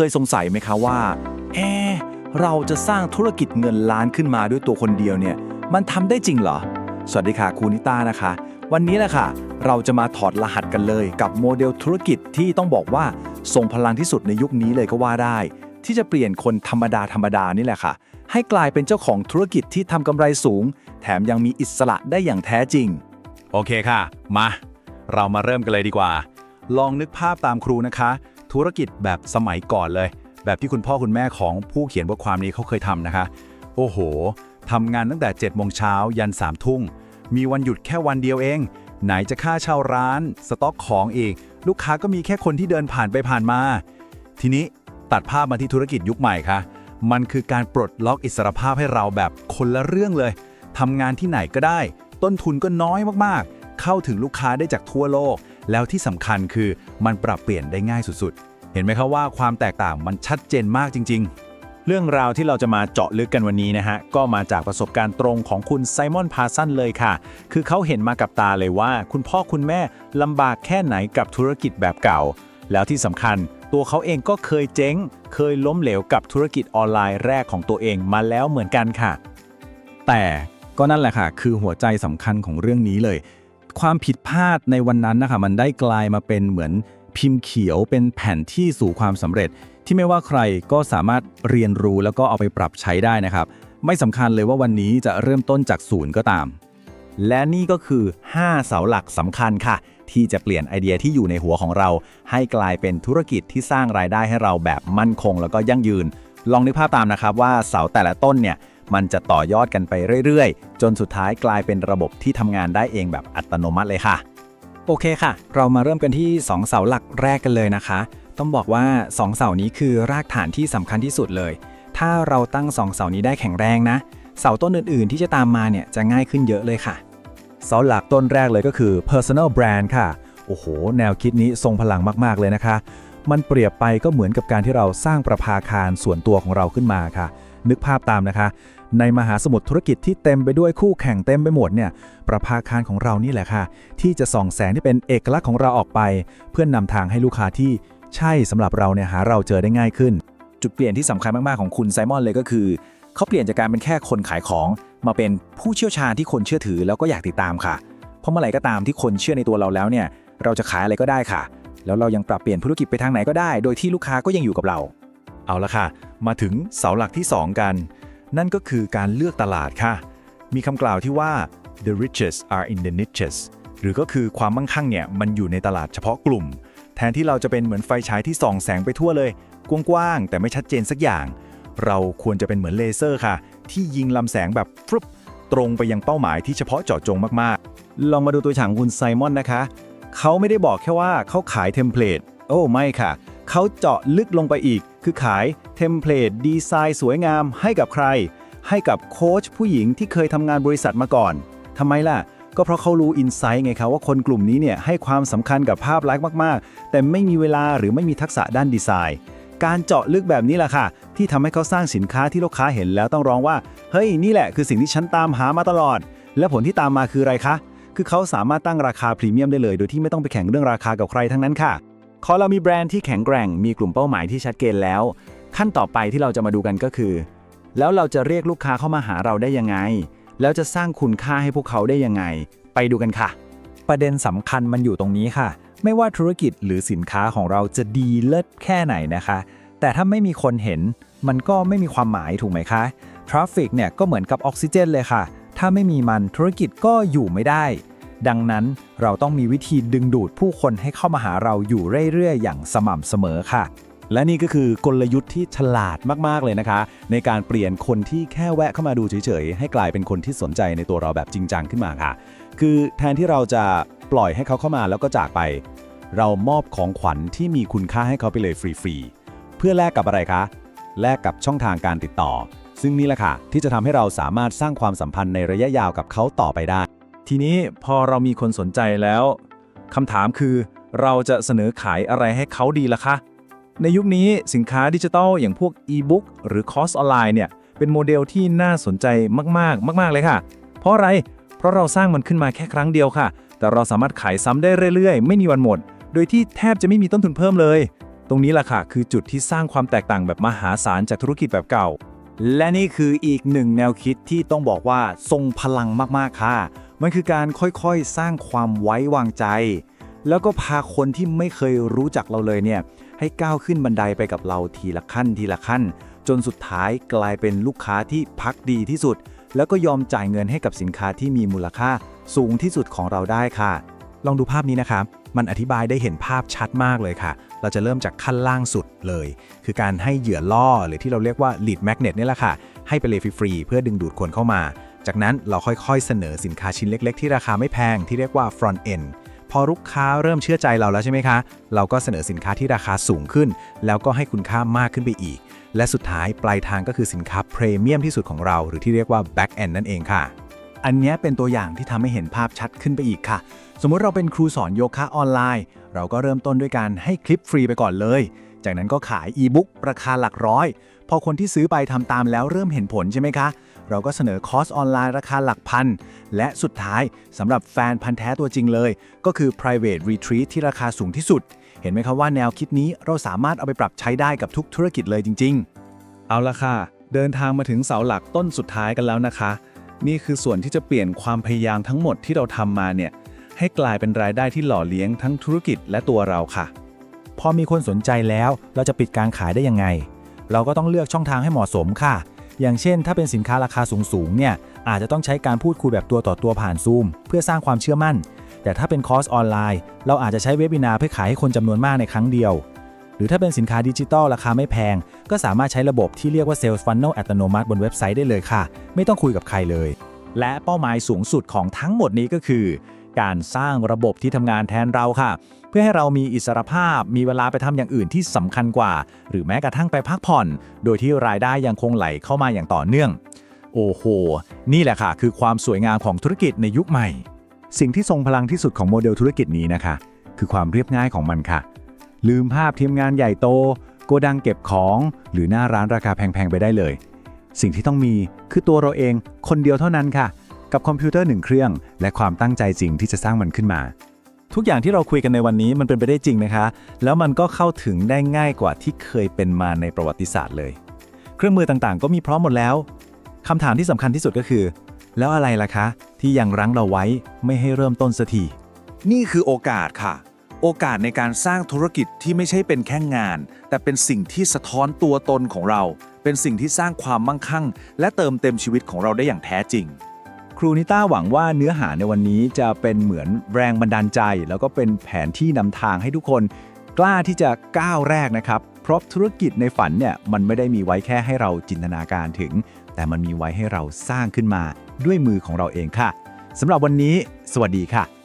เคยสงสัยไหมคะว่าเอเราจะสร้างธุรกิจเงินล้านขึ้นมาด้วยตัวคนเดียวเนี่ย มันทำได้จริงเหรอ สวัสดีค่ะครูนิต้านะคะ วันนี้แหละค่ะ เราจะมาถอดรหัสกันเลยกับโมเดลธุรกิจที่ต้องบอกว่าทรงพลังที่สุดในยุคนี้เลยก็ว่าได้ ที่จะเปลี่ยนคนธรรมดาธรรมดานี่แหละค่ะ ให้กลายเป็นเจ้าของธุรกิจที่ทำกำไรสูง แถมยังมีอิสระได้อย่างแท้จริง โอเคค่ะ มา เรามาเริ่มกันเลยดีกว่า ลองนึกภาพตามครูนะคะ ธุรกิจแบบสมัยก่อนเลย แบบที่คุณพ่อคุณแม่ของผู้เขียนบทความนี้เขาเคยทำนะคะ โอ้โหทำงานตั้งแต่7โมงเช้ายัน3ทุ่มมีวันหยุดแค่วันเดียวเอง ไหนจะค่าเช่าร้าน สต็อกของอีก ลูกค้าก็มีแค่คนที่เดินผ่านไปผ่านมา ทีนี้ตัดภาพมาที่ธุรกิจยุคใหม่ค่ะ มันคือการปลดล็อกอิสรภาพให้เราแบบคนละเรื่องเลยทำงานที่ไหนก็ได้ ต้นทุนก็น้อยมากๆ เข้าถึงลูกค้าได้จากทั่วโลก แล้วที่สำคัญคือมันปรับเปลี่ยนได้ง่ายสุดๆ เห็นไหมครับว่าความแตกต่างมันชัดเจนมากจริง ๆ เรื่องราวที่เราจะมาเจาะลึกกันวันนี้นะฮะ ก็มาจากประสบการณ์ตรงของคุณไซมอนพาสันเลยค่ะ คือเขาเห็นมากับตาเลยว่า คุณพ่อคุณแม่ลำบากแค่ไหนกับธุรกิจแบบเก่า แล้วที่สำคัญตัวเขาเองก็เคยเจ๊ง เคยล้มเหลวกับธุรกิจออนไลน์แรกของตัวเองมาแล้วเหมือนกันค่ะ แต่ก็นั่นแหละค่ะ คือหัวใจสำคัญของเรื่องนี้เลย ความผิดพลาดในวันนั้นนะคะมันได้กลายมาเป็นเหมือนพิมพ์เขียวเป็นแผนที่สู่ความสำเร็จ ที่ไม่ว่าใครก็สามารถเรียนรู้แล้วก็เอาไปปรับใช้ได้นะครับ ไม่สำคัญเลยว่าวันนี้จะเริ่มต้นจากศูนย์ก็ตาม และนี่ก็คือ 5 เสาหลักสำคัญค่ะ ที่จะเปลี่ยนไอเดียที่อยู่ในหัวของเรา ให้กลายเป็นธุรกิจที่สร้างรายได้ให้เราแบบมั่นคง แล้วก็ยั่งยืน ลองนึกภาพตามนะครับว่าเสาแต่ละต้นเนี่ย มันจะต่อยอดกันไปเรื่อยๆ จนสุดท้ายกลายเป็นระบบที่ทำงานได้เองแบบอัตโนมัติเลยค่ะ โอเคค่ะ เรามาเริ่มกันที่ 2 เสาหลักแรกกันเลยนะคะ ต้องบอกว่า 2 เสานี้คือรากฐานที่สำคัญที่สุดเลย ถ้าเราตั้ง 2 เสานี้ได้แข็งแรงนะ เสาต้นอื่นๆ ที่จะตามมาเนี่ยจะง่ายขึ้นเยอะเลยค่ะ เสาหลักต้นแรกเลยก็คือ personal brand ค่ะ โอ้โห แนวคิดนี้ทรงพลังมากๆเลยนะคะ มันเปรียบไปก็เหมือนกับการที่เราสร้างประภาคารส่วนตัวของเราขึ้นมาค่ะ นึกภาพตามนะคะ ในมหาสมุทรธุรกิจที่เต็มไปด้วยคู่แข่งเต็มไปหมดเนี่ยประภาคารของเรานี่แหละค่ะ ที่จะส่องแสงที่เป็นเอกลักษณ์ของเราออกไป เพื่อนนำทางให้ลูกค้าที่ใช่สำหรับเราเนี่ยหาเราเจอได้ง่ายขึ้น จุดเปลี่ยนที่สำคัญมากๆของคุณไซมอนเลยก็คือเขาเปลี่ยนจากการเป็นแค่คนขายของมาเป็นผู้เชี่ยวชาญที่คนเชื่อถือแล้วก็อยากติดตามค่ะ เพราะเมื่อไหร่ก็ตามที่คนเชื่อในตัวเราแล้วเนี่ย เราจะขายอะไรก็ได้ค่ะ แล้วเรายังปรับเปลี่ยนธุรกิจไปทางไหนก็ได้ โดยที่ลูกค้าก็ยังอยู่กับเรา เอาละค่ะ มาถึงเสาหลักที่ 2 กัน นั่นก็คือการเลือกตลาดค่ะ มีคำกล่าวที่ว่า the riches are in the niches หรือก็คือความมั่งคั่งเนี่ยมันอยู่ในตลาดเฉพาะกลุ่ม แทนที่เราจะเป็นเหมือนไฟฉายที่ส่องแสงไปทั่วเลย กว้างๆแต่ไม่ชัดเจนสักอย่าง เราควรจะเป็นเหมือนเลเซอร์ค่ะ ที่ยิงลำแสงแบบฟรุบตรงไปยังเป้าหมายที่เฉพาะเจาะจงมากๆ ลองมาดูตัวอย่างคุณไซมอนนะคะ เขาไม่ได้บอกแค่ว่าเขาขายเทมเพลต โอ้ไม่ค่ะ เขาเจาะลึกลงไปอีก คือขายเทมเพลตดีไซน์สวยงามให้กับใคร ให้กับโค้ชผู้หญิงที่เคยทำงานบริษัทมาก่อนทำไมล่ะ ก็เพราะเขารู้อินไซต์ไงครับว่าคนกลุ่มนี้เนี่ยให้ความสำคัญกับภาพลักษณ์มาก ๆ แต่ไม่มีเวลาหรือไม่มีทักษะด้านดีไซน์ การเจาะลึกแบบนี้แหละค่ะ ที่ทำให้เขาสร้างสินค้าที่ลูกค้าเห็นแล้วต้องร้องว่า เฮ้ย นี่แหละคือสิ่งที่ฉันตามหามาตลอด และผลที่ตามมาคืออะไรคะคือเขาสามารถตั้งราคาพรีเมียมได้เลย โดยที่ไม่ต้องไปแข่งเรื่องราคากับใครทั้งนั้นค่ะ พอเรามีแบรนด์ที่แข็งแกร่ง มีกลุ่มเป้าหมายที่ชัดเจนแล้ว ขั้นต่อไปที่เราจะมาดูกันก็คือ แล้วเราจะเรียกลูกค้าเข้ามาหาเราได้ยังไง แล้วจะสร้างคุณค่าให้พวกเขาได้ยังไง ไปดูกันค่ะ ประเด็นสำคัญมันอยู่ตรงนี้ค่ะ ไม่ว่าธุรกิจหรือสินค้าของเราจะดีเลิศแค่ไหนนะคะ แต่ถ้าไม่มีคนเห็น มันก็ไม่มีความหมายถูกไหมคะทราฟฟิกเนี่ยก็เหมือนกับออกซิเจนเลยค่ะ ถ้าไม่มีมันธุรกิจก็อยู่ไม่ได้ ดังนั้นเราต้องมีวิธีดึงดูดผู้คนให้เข้ามาหาเราอยู่เรื่อยๆ อย่างสม่ำเสมอค่ะ และนี่ก็คือกลยุทธ์ที่ฉลาดมากๆเลยนะคะ ในการเปลี่ยนคนที่แค่แวะเข้ามาดูเฉยๆ ให้กลายเป็นคนที่สนใจในตัวเราแบบจริงจังขึ้นมาค่ะ คือแทนที่เราจะปล่อยให้เขาเข้ามาแล้วก็จากไป เรามอบของขวัญที่มีคุณค่าให้เขาไปเลยฟรีๆเพื่อแลกกับอะไรคะแลกกับช่องทางการติดต่อ ซึ่งนี่แหละค่ะ ที่จะทำให้เราสามารถสร้างความสัมพันธ์ในระยะยาวกับเขาต่อไปได้ ทีนี้พอเรามีคนสนใจแล้วคำถามคือ เราจะเสนอขายอะไรให้เขาดีล่ะคะ ในยุคนี้สินค้าดิจิทัลอย่างพวกอีบุ๊กหรือคอร์สออนไลน์เนี่ยเป็นโมเดลที่น่าสนใจมากๆ มาก ๆ เลยค่ะ เพราะอะไร เพราะเราสร้างมันขึ้นมาแค่ครั้งเดียวค่ะ แต่เราสามารถขายซ้ำได้เรื่อย ๆ ไม่มีวันหมด โดยที่แทบจะไม่มีต้นทุนเพิ่มเลย ตรงนี้แหละค่ะ คือจุดที่สร้างความแตกต่างแบบมหาศาลจากธุรกิจแบบเก่า และนี่คืออีกหนึ่งแนวคิดที่ต้องบอกว่าทรงพลังมากๆค่ะ มันคือการค่อยๆสร้างความไว้วางใจ แล้วก็พาคนที่ไม่เคยรู้จักเราเลยเนี่ยให้ก้าวขึ้นบันไดไปกับเราทีละขั้นทีละขั้น จนสุดท้ายกลายเป็นลูกค้าที่พักดีที่สุด แล้วก็ยอมจ่ายเงินให้กับสินค้าที่มีมูลค่าสูงที่สุดของเราได้ค่ะ ลองดูภาพนี้นะครับ มันอธิบายได้เห็นภาพชัดมากเลยค่ะ เราจะเริ่มจากขั้นล่างสุดเลย คือการให้เหยื่อล่อหรือที่เราเรียกว่า lead magnet นี่แหละค่ะ ให้ไปเลยฟรีๆเพื่อดึงดูดคนเข้ามา จากนั้นเราค่อยๆ เสนอสินค้าชิ้นเล็กๆ ที่ราคาไม่แพงที่เรียกว่า front end พอลูกค้าเริ่มเชื่อใจเราแล้วใช่ไหมคะ เราก็เสนอสินค้าที่ราคาสูงขึ้น แล้วก็ให้คุณค่ามากขึ้นไปอีก และสุดท้ายปลายทางก็คือสินค้าพรีเมียมที่สุดของเรา หรือที่เรียกว่า back end นั่นเองค่ะ อันนี้เป็นตัวอย่างที่ทำให้เห็นภาพชัดขึ้นไปอีกค่ะ สมมุติเราเป็นครูสอนโยคะออนไลน์ เราก็เริ่มต้นด้วยการให้คลิปฟรีไปก่อนเลย จากนั้นก็ขายอีบุ๊กราคาหลักร้อย พอคนที่ซื้อไปทำตามแล้วเริ่มเห็นผลใช่ไหมคะ เราก็เสนอคอร์สออนไลน์ราคาหลักพัน และสุดท้ายสำหรับแฟนพันธ์แท้ตัวจริงเลย ก็คือ private retreat ที่ราคาสูงที่สุด เห็นไหมครับว่าแนวคิดนี้เราสามารถเอาไปปรับใช้ได้กับทุกธุรกิจเลยจริง ๆ เอาละค่ะ เดินทางมาถึงเสาหลักต้นสุดท้ายกันแล้วนะคะ นี่คือส่วนที่จะเปลี่ยนความพยายามทั้งหมดที่เราทำมาเนี่ยให้กลายเป็นรายได้ที่หล่อเลี้ยงทั้งธุรกิจและตัวเราค่ะ พอมีคนสนใจแล้ว เราจะปิดการขายได้ยังไง เราก็ต้องเลือกช่องทางให้เหมาะสมค่ะ อย่างเช่น ถ้าเป็นสินค้าราคาสูงๆเนี่ยอาจจะต้องใช้การพูดคุยแบบตัวต่อตัวผ่านซูมเพื่อสร้างความเชื่อมั่น แต่ถ้าเป็นคอร์สออนไลน์ เราอาจจะใช้เว็บินาเพื่อขายให้คนจำนวนมากในครั้งเดียว หรือถ้าเป็นสินค้าดิจิตอลราคาไม่แพง ก็สามารถใช้ระบบที่เรียกว่า Sales Funnel อัตโนมัติบนเว็บไซต์ได้เลยค่ะ ไม่ต้องคุยกับใครเลย และเป้าหมายสูงสุดของทั้งหมดนี้ก็คือ การสร้างระบบที่ทำงานแทนเราค่ะ เพื่อให้เรามีอิสรภาพมีเวลาไปทำอย่างอื่นที่สำคัญกว่า หรือแม้กระทั่งไปพักผ่อน โดยที่รายได้ยังคงไหลเข้ามาอย่างต่อเนื่อง โอ้โห นี่แหละค่ะ คือความสวยงามของธุรกิจในยุคใหม่ สิ่งที่ทรงพลังที่สุดของโมเดลธุรกิจนี้นะคะ คือความเรียบง่ายของมันค่ะ ลืมภาพทีมงานใหญ่โต โกดังเก็บของ หรือหน้าร้านราคาแพงๆไปได้เลย สิ่งที่ต้องมีคือตัวเราเองคนเดียวเท่านั้นค่ะ กับคอมพิวเตอร์หนึ่งเครื่อง และความตั้งใจจริงที่จะสร้างมันขึ้นมา ทุกอย่างที่เราคุยกันในวันนี้มันเป็นไปได้จริงนะคะ แล้วมันก็เข้าถึงได้ง่ายกว่าที่เคยเป็นมาในประวัติศาสตร์เลย เครื่องมือต่างๆ ก็มีพร้อมหมดแล้วคำถามที่สำคัญที่สุดก็คือ แล้วอะไรล่ะคะ ที่ยังรั้งเราไว้ไม่ให้เริ่มต้นสักทีนี่คือโอกาสค่ะ โอกาสในการสร้างธุรกิจที่ไม่ใช่เป็นแค่งาน แต่เป็นสิ่งที่สะท้อนตัวตนของเรา เป็นสิ่งที่สร้างความมั่งคั่ง และเติมเต็มชีวิตของเราได้อย่างแท้จริง ครูนิต้าหวังว่าเนื้อหาในวันนี้จะเป็นเหมือนแรงบันดาลใจ แล้วก็เป็นแผนที่นำทางให้ทุกคน กล้าที่จะก้าวแรกนะครับ เพราะธุรกิจในฝันเนี่ยมันไม่ได้มีไว้แค่ให้เราจินตนาการถึง แต่มันมีไว้ให้เราสร้างขึ้นมาด้วยมือของเราเองค่ะสำหรับวันนี้ สวัสดีค่ะ